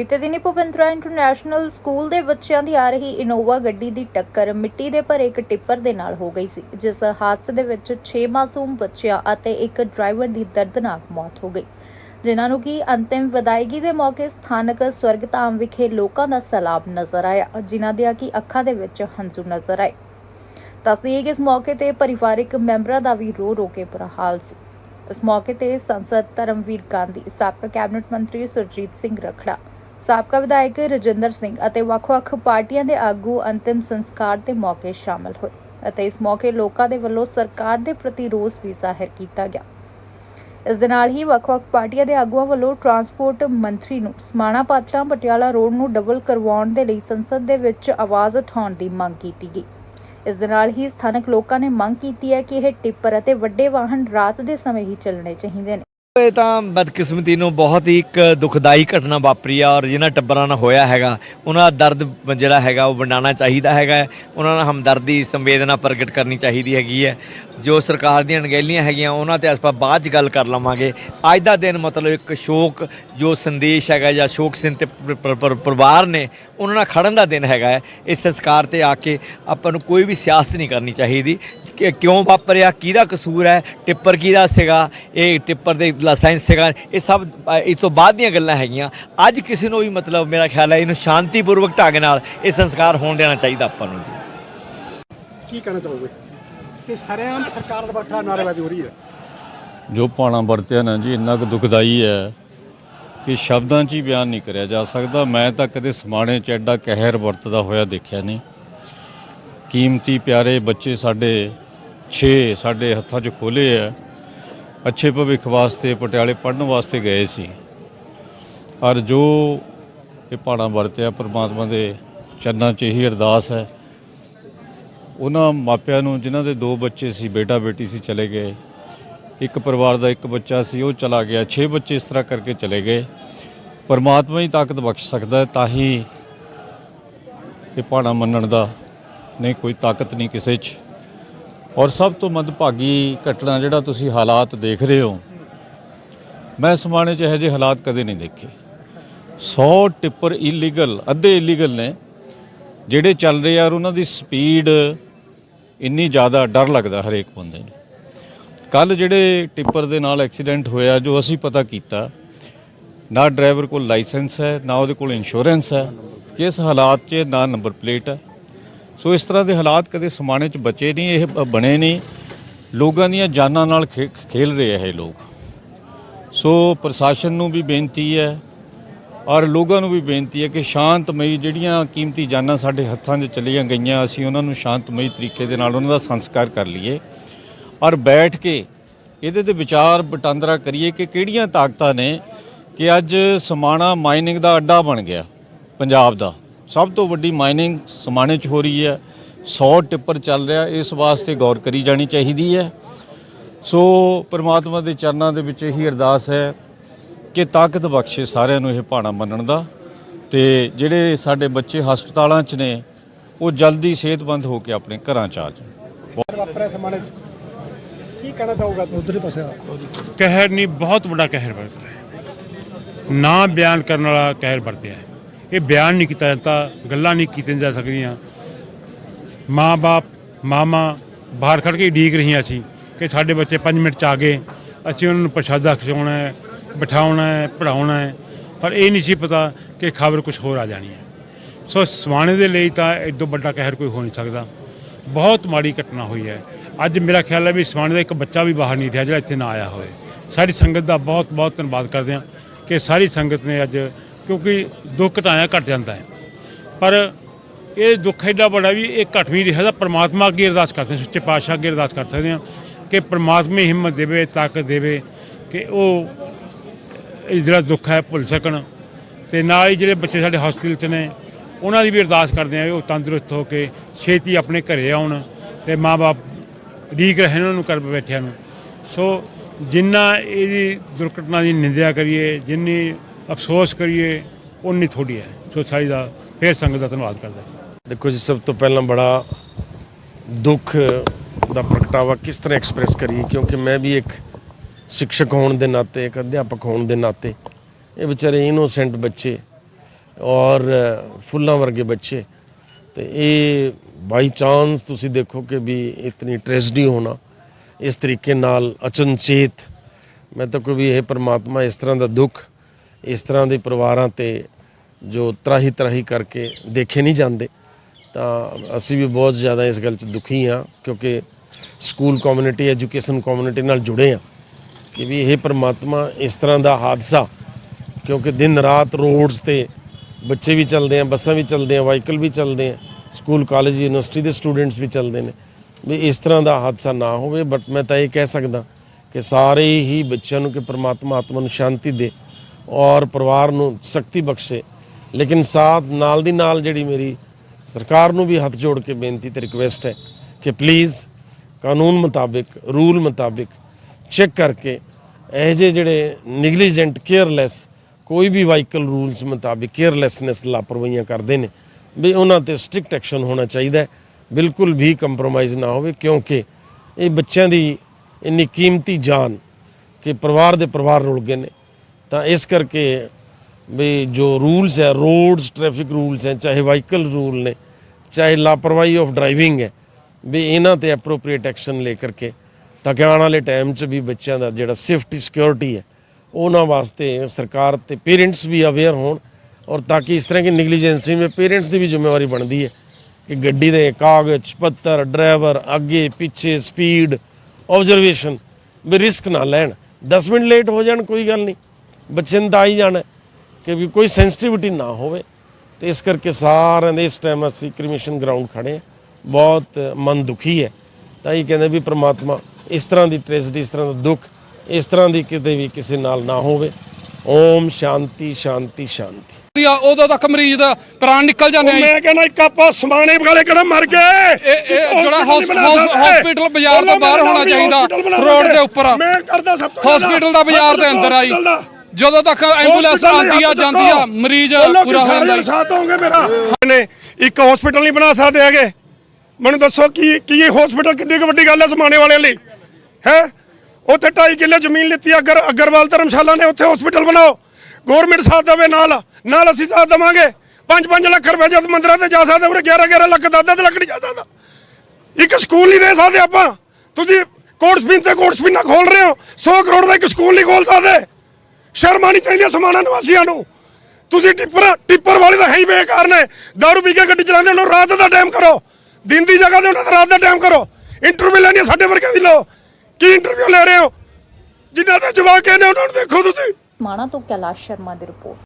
ਬੀਤੇ ਦਿਨੀ Bhupindra international school ਦੇ ਬੱਚਿਆਂ ਦੀ ਆ ਰਹੀ ਇਨੋਵਾ ਗੱਡੀ ਦੀ ਟੱਕਰ ਮਿੱਟੀ ਦੇ ਭਰੇ ਇੱਕ ਟਿੱਪਰ ਦੇ ਨਾਲ ਹੋ ਗਈ ਸੀ, ਜਿਸ ਹਾਦਸੇ ਦੇ ਵਿੱਚ 6 ਮਾਸੂਮ ਬੱਚਿਆਂ ਅਤੇ ਇੱਕ ਡਰਾਈਵਰ ਦੀ ਦਰਦਨਾਕ ਮੌਤ ਹੋ ਗਈ। ਜਿਨ੍ਹਾਂ ਨੂੰ ਕੀ ਅੰਤਿਮ ਵਿਦਾਇਗੀ ਦੇ ਮੌਕੇ ਸਥਾਨਕ ਸਵਰਗਧਾਮ ਵਿਖੇ ਲੋਕਾਂ ਦਾ ਸਲਾਬ ਨਜ਼ਰ ਆਇਆ, ਜਿਨ੍ਹਾਂ ਦੀਆਂ ਕੀ ਅੱਖਾਂ ਦੇ ਵਿੱਚ ਹੰਝੂ ਨਜ਼ਰ ਆਏ। ਦੱਸਦੀਏ ਕਿ ਇਸ ਮੌਕੇ ਤੇ ਪਰਿਵਾਰਿਕ ਮੈਂਬਰਾਂ ਦਾ ਵੀ ਰੋ ਰੋ ਕੇ ਬੁਰਾ ਹਾਲ ਸੀ। ਇਸ ਮੌਕੇ ਤੇ ਸੰਸਦ ਧਰਮਵੀਰ ਗਾਂਧੀ, ਸਾਬਕਾ ਕੈਬਨਿਟ ਮੰਤਰੀ ਸੁਰਜੀਤ ਸਿੰਘ ਰਖੜਾ ਸਾਬਕਾ ਵਿਧਾਇਕ ਰਜਿੰਦਰ ਸਿੰਘ ਅਤੇ ਵੱਖ-ਵੱਖ ਪਾਰਟੀਆਂ ਦੇ ਆਗੂ ਅੰਤਿਮ ਸੰਸਕਾਰ ਦੇ ਮੌਕੇ ਸ਼ਾਮਲ ਹੋਏ ਅਤੇ ਇਸ ਮੌਕੇ ਲੋਕਾਂ ਦੇ ਵੱਲੋਂ ਸਰਕਾਰ ਦੇ ਪ੍ਰਤੀ ਰੋਸ ਵੀ ਜ਼ਾਹਿਰ ਕੀਤਾ ਗਿਆ। ਇਸ ਦੇ ਨਾਲ ਹੀ ਵੱਖ-ਵੱਖ ਪਾਰਟੀਆਂ ਦੇ ਆਗੂਆਂ ਵੱਲੋਂ ਟਰਾਂਸਪੋਰਟ ਮੰਤਰੀ ਨੂੰ ਸਮਾਣਾ ਪਾਤੜਾਂ ਪਟਿਆਲਾ ਰੋਡ ਨੂੰ ਡਬਲ ਕਰਵਾਉਣ ਦੇ ਲਈ ਸੰਸਦ ਦੇ ਵਿੱਚ ਆਵਾਜ਼ ਉਠਾਉਣ ਦੀ ਮੰਗ ਕੀਤੀ ਗਈ। ਇਸ ਦੇ ਨਾਲ ਹੀ ਸਥਾਨਕ ਲੋਕਾਂ ਨੇ ਮੰਗ ਕੀਤੀ ਹੈ ਕਿ ਇਹ ਟਿੱਪਰ ਅਤੇ ਵੱਡੇ ਵਾਹਨ ਰਾਤ ਦੇ ਸਮੇਂ ਹੀ ਚੱਲਣੇ ਚਾਹੀਦੇ ਨੇ। ਇਹ ਤਾਂ ਬਦਕਿਸਮਤੀ ਨੂੰ ਬਹੁਤ ਹੀ ਇੱਕ ਦੁਖਦਾਈ ਘਟਨਾ ਵਾਪਰੀ ਆ ਔਰ ਜਿਹਨਾਂ ਟੱਬਰਾਂ ਨਾਲ ਹੋਇਆ ਹੈਗਾ, ਉਹਨਾਂ ਦਾ ਦਰਦ ਜਿਹੜਾ ਹੈਗਾ ਉਹ ਵੰਡਾਉਣਾ ਚਾਹੀਦਾ ਹੈਗਾ ਉਹਨਾਂ ਨਾਲ ਹਮਦਰਦੀ, ਸੰਵੇਦਨਾ ਪ੍ਰਗਟ ਕਰਨੀ ਚਾਹੀਦੀ ਹੈਗੀ ਹੈ। ਜੋ ਸਰਕਾਰ ਦੀਆਂ ਅਣਗਹਿਲੀਆਂ ਹੈਗੀਆਂ, ਉਹਨਾਂ ਤੇ ਆਪਾਂ ਬਾਅਦ ਚ ਗੱਲ ਕਰ ਲਵਾਂਗੇ। ਅੱਜ ਦਾ ਦਿਨ ਮਤਲਬ ਇੱਕ ਸ਼ੋਕ, ਜੋ ਸੰਦੇਸ਼ ਹੈਗਾ ਜਾਂ ਸ਼ੋਕ ਸਿੰਤ ਪਰਿਵਾਰ ਨੇ, ਉਹਨਾਂ ਨਾਲ ਖੜਨ ਦਾ ਦਿਨ ਹੈਗਾ ਹੈ। ਇਸ ਸੰਸਕਾਰ ਤੇ ਆ ਕੇ ਆਪਾਂ ਨੂੰ ਕੋਈ ਵੀ ਸਿਆਸਤ ਨਹੀਂ ਕਰਨੀ ਚਾਹੀਦੀ। ਕਿ, ਕਿਉਂ ਵਾਪਰਿਆ, ਕਿਹਦਾ ਕਸੂਰ ਹੈ, ਟਿੱਪਰ ਕਿਹਦਾ ਸੀਗਾ? ਇਹ ਟਿੱਪਰ ਦੇ ਲਾਇਸੈਂਸ ਸੀਗਾ ਇਹ ਸਭ ਇਸ ਤੋਂ ਬਾਅਦ ਦੀਆਂ ਗੱਲਾਂ ਹੈਗੀਆਂ। ਅੱਜ ਕਿਸੇ ਨੂੰ ਵੀ ਮਤਲਬ ਮੇਰਾ ਖਿਆਲ ਹੈ ਇਹਨੂੰ ਸ਼ਾਂਤੀਪੂਰਵਕ ਢੰਗ ਨਾਲ ਇਹ ਸੰਸਕਾਰ ਹੋਣ ਦੇਣਾ ਚਾਹੀਦਾ ਆਪਾਂ ਨੂੰ ਜੀ। ਕੀ ਕਹਿਣਾ ਚਾਹੋਗੇ? ਕਿ ਸਰੇਆਮ ਸਰਕਾਰ ਦਾ ਬੱਠਾ ਨਾਰੇਬਾਜ਼ੀ ਹੋ ਰਹੀ ਹੈ। ਜੋ ਪਾਣਾ ਵਰਤਿਆ ਨਾ ਜੀ ਇੰਨਾ ਕੁ ਦੁਖਦਾਈ ਹੈ ਕਿ ਸ਼ਬਦਾਂ 'ਚ ਹੀ ਬਿਆਨ ਨਹੀਂ ਕਰਿਆ ਜਾ ਸਕਦਾ। ਮੈਂ ਤਾਂ ਕਦੇ ਸਮਾਣੇ 'ਚ ਐਡਾ ਕਹਿਰ ਵਰਤਦਾ ਹੋਇਆ ਦੇਖਿਆ ਨਹੀਂ। ਕੀਮਤੀ ਪਿਆਰੇ ਬੱਚੇ ਸਾਡੇ 6 ਸਾਡੇ ਹੱਥਾਂ 'ਚ ਖੋਲੇ ਆ। ਅੱਛੇ ਭਵਿੱਖ ਵਾਸਤੇ ਪਟਿਆਲੇ ਪੜਨ ਵਾਸਤੇ ਗਏ ਸੀ ਔਰ ਜੋ ਇਹ ਪਾਣਾ ਵਰਤਿਆ ਪਰਮਾਤਮਾ ਦੇ ਚਰਨਾਂ 'ਚ ਇਹੀ ਅਰਦਾਸ ਹੈ ਉਹਨਾਂ ਮਾਪਿਆਂ ਨੂੰ ਜਿਨ੍ਹਾਂ ਦੇ ਦੋ ਬੱਚੇ ਸੀ ਬੇਟਾ ਬੇਟੀ ਸੀ ਚਲੇ ਗਏ ਇੱਕ ਪਰਿਵਾਰ ਦਾ ਇੱਕ ਬੱਚਾ ਸੀ ਉਹ ਚਲਾ ਗਿਆ 6 ਬੱਚੇ ਇਸ ਤਰ੍ਹਾਂ ਕਰਕੇ ਚਲੇ ਗਏ ਪਰਮਾਤਮਾ ਹੀ ਤਾਕਤ ਬਖਸ਼ ਸਕਦਾ ਹੈ ਤਾਂ ਹੀ ਇਹ ਪਾਣਾ ਮੰਨਣ ਦਾ ਨਹੀਂ ਕੋਈ ਤਾਕਤ ਨਹੀਂ ਕਿਸੇ 'ਚ ਔਰ ਸਭ ਤੋਂ ਮੰਦਭਾਗੀ ਘਟਨਾ ਜਿਹੜਾ ਤੁਸੀਂ ਹਾਲਾਤ ਦੇਖ ਰਹੇ ਹੋ, ਮੈਂ ਸਮਾਣੇ 'ਚ ਇਹੋ ਜਿਹੇ ਹਾਲਾਤ ਕਦੇ ਨਹੀਂ ਦੇਖੇ। 100 ਟਿੱਪਰ ਇਲੀਗਲ ਅੱਧੇ ਇਲੀਗਲ ਨੇ, ਜਿਹੜੇ ਚੱਲ ਰਹੇ ਆ ਉਹਨਾਂ ਦੀ ਸਪੀਡ ਇੰਨੀ ਜ਼ਿਆਦਾ ਡਰ ਲੱਗਦਾ ਹਰੇਕ ਬੰਦੇ ਨੂੰ। ਕੱਲ ਜਿਹੜੇ ਟਿੱਪਰ ਦੇ ਨਾਲ ਐਕਸੀਡੈਂਟ ਹੋਇਆ, ਜੋ ਅਸੀਂ ਪਤਾ ਕੀਤਾ, ਨਾ ਡਰਾਈਵਰ ਕੋਲ ਲਾਇਸੈਂਸ ਹੈ, ਨਾ ਉਹਦੇ ਕੋਲ ਇੰਸ਼ੋਰੈਂਸ ਹੈ, ਕਿਸ ਹਾਲਾਤ 'ਚ ਨਾ ਨੰਬਰ ਪਲੇਟ ਹੈ। ਸੋ ਇਸ ਤਰ੍ਹਾਂ ਦੇ ਹਾਲਾਤ ਕਦੇ ਸਮਾਣੇ 'ਚ ਬਚੇ ਨਹੀਂ, ਇਹ ਬ- ਬਣੇ ਨਹੀਂ। ਲੋਕਾਂ ਦੀਆਂ ਜਾਨਾਂ ਨਾਲ ਖੇ- ਖੇਲ ਰਹੇ ਆ ਇਹ ਲੋਕ। ਸੋ ਪ੍ਰਸ਼ਾਸਨ ਨੂੰ ਵੀ ਬੇਨਤੀ ਹੈ, ਔਰ ਲੋਕਾਂ ਨੂੰ ਵੀ ਬੇਨਤੀ ਹੈ ਕਿ ਸ਼ਾਂਤਮਈ ਜਿਹੜੀਆਂ ਕੀਮਤੀ ਜਾਨਾਂ ਸਾਡੇ ਹੱਥਾਂ 'ਚ ਚਲੀਆਂ ਗਈਆਂ, ਅਸੀਂ ਉਹਨਾਂ ਨੂੰ ਸ਼ਾਂਤਮਈ ਤਰੀਕੇ ਦੇ ਨਾਲ ਉਹਨਾਂ ਦਾ ਸੰਸਕਾਰ ਕਰ ਲਈਏ। ਔਰ ਬੈਠ ਕੇ ਇਹਦੇ ਤੇ ਵਿਚਾਰ ਵਟਾਂਦਰਾ ਕਰੀਏ ਕਿ ਕਿਹੜੀਆਂ ਤਾਕਤਾਂ ਨੇ ਕਿ ਅੱਜ ਸਮਾਣਾ ਮਾਈਨਿੰਗ ਦਾ ਅੱਡਾ ਬਣ ਗਿਆ, ਪੰਜਾਬ ਦਾ। ਸਭ ਤੋਂ ਵੱਡੀ ਮਾਈਨਿੰਗ ਸਮਾਣੇ 'ਚ ਹੋ ਰਹੀ ਹੈ। 100 ਟਿੱਪਰ ਚੱਲ ਰਿਹਾ ਇਸ ਵਾਸਤੇ ਗੌਰ ਕਰੀ ਜਾਣੀ ਚਾਹੀਦੀ ਹੈ। ਸੋ ਪ੍ਰਮਾਤਮਾ ਦੇ ਚਰਨਾਂ ਦੇ ਵਿੱਚ ਇਹੀ ਅਰਦਾਸ ਹੈ ਕਿ ਤਾਕਤ ਬਖਸ਼ੇ ਸਾਰਿਆਂ ਨੂੰ ਇਹ ਭਾਣਾ ਮੰਨਣ ਦਾ ਤੇ ਜਿਹੜੇ ਸਾਡੇ ਬੱਚੇ ਹਸਪਤਾਲਾਂ 'ਚ ਨੇ ਉਹ ਜਲਦੀ ਸਿਹਤਮੰਦ ਹੋ ਕੇ ਆਪਣੇ ਘਰਾਂ 'ਚ ਆ ਜਾਣ। ਵਾਪਰਿਆ ਸਮਾਣੇ ਚ। ਕੀ ਕਹਿਣਾ ਚਾਹੋਗਾ ਉਧਰਲੇ ਪਾਸੇ ਕਹਿਰ ਨਹੀਂ ਬਹੁਤ ਵੱਡਾ ਕਹਿਰ ਵਰਤ ਰਿਹਾ ਹੈ। ਨਾ ਬਿਆਨ ਕਰਨ ਵਾਲਾ ਕਹਿਰ ਵਰਤਿਆ ਹੈ। ਇਹ ਬਿਆਨ ਨਹੀਂ ਕੀਤਾ ਜਾਂਦਾ, ਗੱਲਾਂ ਨਹੀਂ ਕੀਤੀਆਂ ਜਾ ਸਕਦੀਆਂ। ਮਾਂ-ਬਾਪ ਮਾਮਾ ਬਾਹਰ ਖੜ ਕੇ ਢੀਕ ਰਹੀਆਂ ਸੀ ਕਿ ਸਾਡੇ ਬੱਚੇ 5 ਮਿੰਟ ਚ ਆ ਗਏ। ਅਸੀਂ ਉਹਨਾਂ ਨੂੰ ਪ੍ਰਸ਼ਾਦਾ ਖਿਚਾਉਣਾ ਹੈ, ਬਿਠਾਉਣਾ ਹੈ ਪੜਾਉਣਾ ਹੈ। ਪਰ ਇਹ ਨਹੀਂ ਸੀ ਪਤਾ ਕਿ ਖਬਰ ਕੁਝ ਹੋਰ ਆ ਜਾਣੀ ਹੈ। ਸੋ ਸਵਾਣੇ ਦੇ ਲਈ ਤਾਂ ਐਡੋ ਵੱਡਾ ਕਹਿਰ ਕੋਈ ਹੋ ਨਹੀਂ ਸਕਦਾ। ਬਹੁਤ ਮਾੜੀ ਘਟਨਾ ਹੋਈ ਹੈ। ਅੱਜ ਮੇਰਾ ਖਿਆਲ ਹੈ ਵੀ ਸਵਾਣੇ ਦਾ ਇੱਕ ਬੱਚਾ ਵੀ ਬਾਹਰ ਨਹੀਂ ਰਿਹਾ ਜਿਹੜਾ ਇੱਥੇ ਨਾ ਆਇਆ ਹੋਵੇ। ਸਾਰੀ ਸੰਗਤ ਦਾ ਬਹੁਤ ਬਹੁਤ ਧੰਨਵਾਦ ਕਰਦੇ ਹਾਂ ਕਿ ਸਾਰੀ ਸੰਗਤ ਨੇ ਅੱਜ ਕਿਉਂਕਿ ਦੁੱਖ ਘਟਾਇਆ ਘਟ ਜਾਂਦਾ ਹੈ। ਪਰ ਇਹ ਦੁੱਖ ਐਡਾ ਬੜਾ ਵੀ ਇਹ ਘਟ ਵੀ ਰਿਹਾ ਤਾਂ ਪ੍ਰਮਾਤਮਾ ਅੱਗੇ ਅਰਦਾਸ ਕਰਦੇ ਹਾਂ, ਸੱਚੇ ਪਾਤਸ਼ਾਹ ਅੱਗੇ ਅਰਦਾਸ ਕਰ ਸਕਦੇ ਹਾਂ ਕਿ ਪ੍ਰਮਾਤਮਾ ਹਿੰਮਤ ਦੇਵੇ, ਤਾਕਤ ਦੇਵੇ ਕਿ ਉਹ ਇਹ ਜਿਹੜਾ ਦੁੱਖ ਹੈ, ਭੁੱਲ ਸਕਣ। ਤੇ ਨਾਲ ਹੀ ਜਿਹੜੇ ਬੱਚੇ ਸਾਡੇ ਹਸਪਤਾਲ 'ਚ ਨੇ, ਉਹਨਾਂ ਦੀ ਵੀ ਅਰਦਾਸ ਕਰਦੇ ਆ ਕਿ ਉਹ ਤੰਦਰੁਸਤ ਹੋ ਕੇ ਛੇਤੀ ਆਪਣੇ ਘਰੇ ਆਉਣ ਤੇ ਮਾਪੇ ਢੀਕ ਰਹੇ ਉਹਨਾਂ ਨੂੰ ਕਰ ਬੈਠਿਆਂ ਨੂੰ। ਸੋ ਜਿੰਨਾ ਇਹਦੀ ਦੁਰਘਟਨਾ ਦੀ ਨਿੰਦਿਆ ਕਰੀਏ, ਜਿੰਨੀ ਅਫਸੋਸ ਕਰੀਏ ਉਨੀ ਥੋੜੀ ਹੈ। ਸੋ ਸਾਰੀ ਦਾ, ਫੇਰ ਸੰਗਤ ਦਾ ਧੰਨਵਾਦ ਕਰਦਾ। ਦੇਖੋ ਜੀ, ਸਭ ਤੋਂ ਪਹਿਲਾਂ ਬੜਾ ਦੁੱਖ ਦਾ ਪ੍ਰਗਟਾਵਾ ਕਿਸ ਤਰ੍ਹਾਂ ਐਕਸਪ੍ਰੈਸ ਕਰੀਏ, ਕਿਉਂਕਿ ਮੈਂ ਵੀ ਇੱਕ ਸਿੱਖਿਅਕ ਹੋਣ ਦੇ ਨਾਤੇ, ਇੱਕ ਅਧਿਆਪਕ ਹੋਣ ਦੇ ਨਾਤੇ, ਇਹ ਵਿਚਾਰੇ ਇਨੋਸੈਂਟ ਬੱਚੇ ਔਰ ਫੁੱਲਾਂ ਵਰਗੇ ਬੱਚੇ। ਤੇ ਇਹ ਬਾਈ ਚਾਂਸ ਤੁਸੀਂ ਦੇਖੋ ਕਿ ਵੀ ਇਤਨੀ ਟ੍ਰੈਜਡੀ ਹੋਣਾ, ਇਸ ਤਰੀਕੇ ਨਾਲ ਅਚਨਚੇਤ, ਮੈਂ ਤਾਂ ਕੋਈ ਵੀ ਇਹ ਪਰਮਾਤਮਾ ਇਸ ਤਰ੍ਹਾਂ ਦਾ ਦੁੱਖ ਇਸ ਤਰ੍ਹਾਂ ਦੇ ਪਰਿਵਾਰਾਂ ਤੇ ਜੋ ਤਰਾਹੀ ਤਰਾਹੀ ਕਰਕੇ ਦੇਖੇ ਨਹੀਂ ਜਾਂਦੇ, ਤਾਂ ਅਸੀਂ ਵੀ ਬਹੁਤ ਜ਼ਿਆਦਾ ਇਸ ਗੱਲ 'ਚ ਦੁਖੀ ਹਾਂ, ਕਿਉਂਕਿ ਸਕੂਲ ਕਮਿਊਨਿਟੀ, ਐਜੂਕੇਸ਼ਨ ਕਮਿਊਨਿਟੀ ਨਾਲ ਜੁੜੇ ਹਾਂ, ਕਿ ਵੀ ਇਹ ਪਰਮਾਤਮਾ ਇਸ ਤਰ੍ਹਾਂ ਦਾ ਹਾਦਸਾ, ਕਿਉਂਕਿ ਦਿਨ ਰਾਤ ਰੋਡਸ ਤੇ ਬੱਚੇ ਵੀ ਚੱਲਦੇ ਆ, ਬੱਸਾਂ ਵੀ ਚੱਲਦੇ ਆ, ਵਾਹੀਕਲ ਵੀ ਚੱਲਦੇ ਆ, ਸਕੂਲ, ਕਾਲਜ, ਯੂਨੀਵਰਸਿਟੀ ਦੇ ਸਟੂਡੈਂਟਸ ਵੀ ਚੱਲਦੇ ਨੇ, ਵੀ ਇਸ ਤਰ੍ਹਾਂ ਦਾ ਹਾਦਸਾ ਨਾ ਹੋਵੇ, ਬਟ ਮੈਂ ਤਾਂ ਇਹ ਕਹਿ ਸਕਦਾ ਕਿ ਸਾਰੇ ਹੀ ਬੱਚਿਆਂ ਨੂੰ ਕਿ ਪਰਮਾਤਮਾ ਆਤਮਾ ਨੂੰ ਸ਼ਾਂਤੀ ਦੇ ਔਰ ਪਰਿਵਾਰ ਨੂੰ ਸ਼ਕਤੀ ਬਖਸ਼ੇ। ਲੇਕਿਨ ਸਾਥ ਨਾਲ ਦੀ ਨਾਲ ਜਿਹੜੀ ਮੇਰੀ ਸਰਕਾਰ ਨੂੰ ਵੀ ਹੱਥ ਜੋੜ ਕੇ ਬੇਨਤੀ ਤੇ ਰਿਕੁਐਸਟ ਹੈ ਕਿ ਪਲੀਜ਼ ਕਾਨੂੰਨ ਮੁਤਾਬਿਕ ਰੂਲ ਮੁਤਾਬਿਕ ਚੈੱਕ ਕਰਕੇ ਇਹ ਜਿਹੇ ਜਿਹੜੇ ਨਿਗਲੀਜੈਂਟ ਕੇਅਰਲੈਸ ਕੋਈ ਵੀ ਵਾਹੀਕਲ ਰੂਲਸ ਮੁਤਾਬਿਕ ਕੇਅਰਲੈਸਨੈਸ ਲਾਪਰਵਾਹੀਆਂ ਕਰਦੇ ਨੇ, ਵੀ ਉਹਨਾਂ ਤੇ ਸਟ੍ਰਿਕਟ ਐਕਸ਼ਨ ਹੋਣਾ ਚਾਹੀਦਾ ਬਿਲਕੁਲ ਵੀ ਕੰਪਰੋਮਾਈਜ਼ ਨਾ ਹੋਵੇ, ਕਿਉਂਕਿ ਇਹ ਬੱਚਿਆਂ ਦੀ ਇੰਨੀ ਕੀਮਤੀ ਜਾਨ ਕਿ ਪਰਿਵਾਰ ਦੇ ਪਰਿਵਾਰ ਰੁਲ ਗਏ ਨੇ। ਤਾਂ ਇਸ ਕਰਕੇ ਵੀ ਜੋ ਰੂਲਸ ਹੈ ਰੋਡਸ ਟ੍ਰੈਫਿਕ ਰੂਲਸ ਹੈ, ਚਾਹੇ ਵਾਹੀਕਲ ਰੂਲ ਨੇ, ਚਾਹੇ ਲਾਪਰਵਾਹੀ ਆਫ ਡਰਾਈਵਿੰਗ ਹੈ, ਵੀ ਇਹਨਾਂ ਤੇ ਐਪਰੋਪ੍ਰੀਏਟ ਐਕਸ਼ਨ ਲੈ ਕਰਕੇ ਤਾਂ ਕਿ ਆਉਣ ਵਾਲੇ ਟਾਈਮ 'ਚ ਵੀ ਬੱਚਿਆਂ ਦਾ ਜਿਹੜਾ ਸੇਫਟੀ ਸਿਕਿਉਰਿਟੀ ਹੈ, ਉਹਨਾਂ ਵਾਸਤੇ ਸਰਕਾਰ ਤੇ ਪੇਰੈਂਟਸ ਵੀ ਅਵੇਅਰ ਹੋਣ ਔਰ ਤਾਂ ਕਿ ਇਸ ਤਰ੍ਹਾਂ ਦੀ ਨੈਗਲੀਜੈਂਸੀ ਵਿੱਚ ਪੇਰੈਂਟਸ ਦੀ ਵੀ ਜ਼ਿੰਮੇਵਾਰੀ ਬਣਦੀ ਹੈ ਕਿ ਗੱਡੀ ਦੇ ਕਾਗਜ਼, ਪੱਤਰ ਡਰਾਈਵਰ ਅੱਗੇ, ਪਿੱਛੇ ਸਪੀਡ ਆਬਜ਼ਰਵੇਸ਼ਨ ਵੀ ਰਿਸਕ ਨਾ ਲੈਣ। 10 ਮਿੰਟ ਲੇਟ ਹੋ ਜਾਣ, ਕੋਈ ਗੱਲ ਨਹੀਂ। ਬੱਚੇ ਨੂੰ ਤਾਂ ਆ ਹੀ ਜਾਣਾ ਕਿ ਵੀ ਕੋਈ ਸੈਂਸਿਟੀਵਿਟੀ ਨਾ ਹੋਵੇ। ਤੇ ਇਸ ਕਰਕੇ ਸਾਰਿਆਂ ਦੇ ਇਸ ਟਾਈਮ ਅਸੀਂ ਕ੍ਰਿਮੀਸ਼ਨ ਗਰਾਊਂਡ ਖੜੇ ਹਾਂ। ਬਹੁਤ ਮਨ ਦੁਖੀ ਹੈ। ਤਾਂ ਇਹ ਕਹਿੰਦੇ ਵੀ ਪ੍ਰਮਾਤਮਾ ਇਸ ਤਰ੍ਹਾਂ ਦੀ ਟ੍ਰੈਜਡੀ ਇਸ ਤਰ੍ਹਾਂ ਦਾ ਦੁੱਖ ਇਸ ਤਰ੍ਹਾਂ ਦੀ ਕਿਤੇ ਵੀ ਕਿਸੇ ਨਾਲ ਨਾ ਹੋਵੇ। ਓਮ ਸ਼ਾਂਤੀ ਸ਼ਾਂਤੀ ਸ਼ਾਂਤੀ। ਆ ਉਦੋਂ ਤੱਕ ਮਰੀਜ਼ ਦਾ ਪ੍ਰਾਣ ਨਿਕਲ ਜਾਂਦੇ ਆ। ਮੈਂ ਕਹਿੰਦਾ ਇੱਕ ਆਪਾਂ ਸਮਾਣੇ ਵਾਲੇ ਕਿਹੜਾ ਮਰ ਗਏ। ਇਹ ਇਹ ਜਿਹੜਾ ਹਸਪੀਟਲ ਬਾਜ਼ਾਰ ਤੋਂ ਬਾਹਰ ਹੋਣਾ ਚਾਹੀਦਾ। ਰੋਡ ਦੇ ਉੱਪਰ। ਮੈਂ ਕਰਦਾ ਸਭ ਤੋਂ ਹਸਪੀਟਲ ਦਾ ਬਾਜ਼ਾਰ ਦੇ ਅੰਦਰ ਆਈ ਜਦੋਂ ਤੱਕ ਐਂਬੂਲੈਂਸ ਆਉਂਦੀ ਆ ਜਾਂਦੀ ਆ ਮਰੀਜ਼ ਪੂਰਾ ਹੋ ਜਾਂਦਾ। ਸਾਥ ਹੋਗੇ ਮੇਰਾ। ਨੇ ਇੱਕ ਹਸਪੀਟਲ ਨਹੀਂ ਬਣਾ ਸਕਦੇ ਹੈਗੇ। ਮੈਨੂੰ ਦੱਸੋ ਕੀ ਕੀ ਇਹ ਹਸਪੀਟਲ ਕਿੰਨੀ ਕੁ ਵੱਡੀ ਗੱਲ ਹੈ ਸਮਾਣੇ ਵਾਲਿਆਂ ਲਈ? ਹੈ? ਉੱਥੇ 2.5 ਕਿੱਲੇ ਜ਼ਮੀਨ ਲਿੱਤੀ ਅਗਰ ਅਗਰਵਾਲ ਧਰਮਸ਼ਾਲਾ ਨੇ ਉੱਥੇ ਹਸਪੀਟਲ ਬਣਾਓ। ਗਵਰਨਮੈਂਟ ਸਾਥ ਦੇਵੇ ਨਾਲ। ਨਾਲ ਅਸੀਂ ਸਾਥ ਦੇਵਾਂਗੇ। 5-5 ਲੱਖ ਰੁਪਏ ਜਦ ਮੰਦਰਾਂ ਤੇ ਜਾ ਸਕਦੇ ਉਰੇ 11-11 ਲੱਖ 10-10 ਲੱਖ ਨਹੀਂ ਜਾ ਸਕਦਾ। ਇੱਕ ਸਕੂਲ ਨਹੀਂ ਦੇ ਸਕਦੇ ਆਪਾਂ। ਤੁਸੀਂ ਕੋਰਟ ਸਪਿਨ ਤੇ ਕੋਰਟ ਸਪਿਨਾਂ ਖੋਲ ਰਹੇ ਹੋ। 100 ਕਰੋੜ ਦਾ ਇੱਕ ਸਕੂਲ ਨਹੀਂ ਖੋਲ ਸਕਦੇ। ਸ਼ਰਮ ਆਣੀ ਚਾਹੀਦੀ ਹੈ ਸਮਾਣਾ ਨਿਵਾਸੀਆਂ ਨੂੰ। ਤੁਸੀਂ ਟਿੱਪਰ ਟਿੱਪਰ ਵਾਲੇ ਤਾਂ ਹੈ ਹੀ ਬੇਕਾਰ ਨੇ। ਦਾਰੂ ਪੀ ਕੇ ਗੱਡੀ ਚਲਾਉਂਦੇ ਉਹਨਾਂ ਨੂੰ ਰਾਤ ਦਾ ਟਾਈਮ ਕਰੋ। ਦਿਨ ਦੀ ਜਗ੍ਹਾ ਤੇ ਉਹਨਾਂ ਦਾ ਰਾਤ ਦਾ ਟਾਈਮ ਕਰੋ। ਇੰਟਰਵਿਊ ਲੈਣੀ ਸਾਡੇ ਵਰਗਿਆਂ ਦੀ ਲਓ। ਕੀ ਇੰਟਰਵਿਊ ਲੈ ਰਹੇ ਹੋ? ਜਿਨ੍ਹਾਂ ਦੇ ਜਵਾਕ ਇਹਨੇ ਉਹਨਾਂ ਨੂੰ ਦੇਖੋ ਤੁਸੀਂ। ਮਾਣਾ ਤੋਂ ਕੈਲਾਸ਼ ਸ਼ਰਮਾ ਦੀ ਰਿਪੋਰਟ।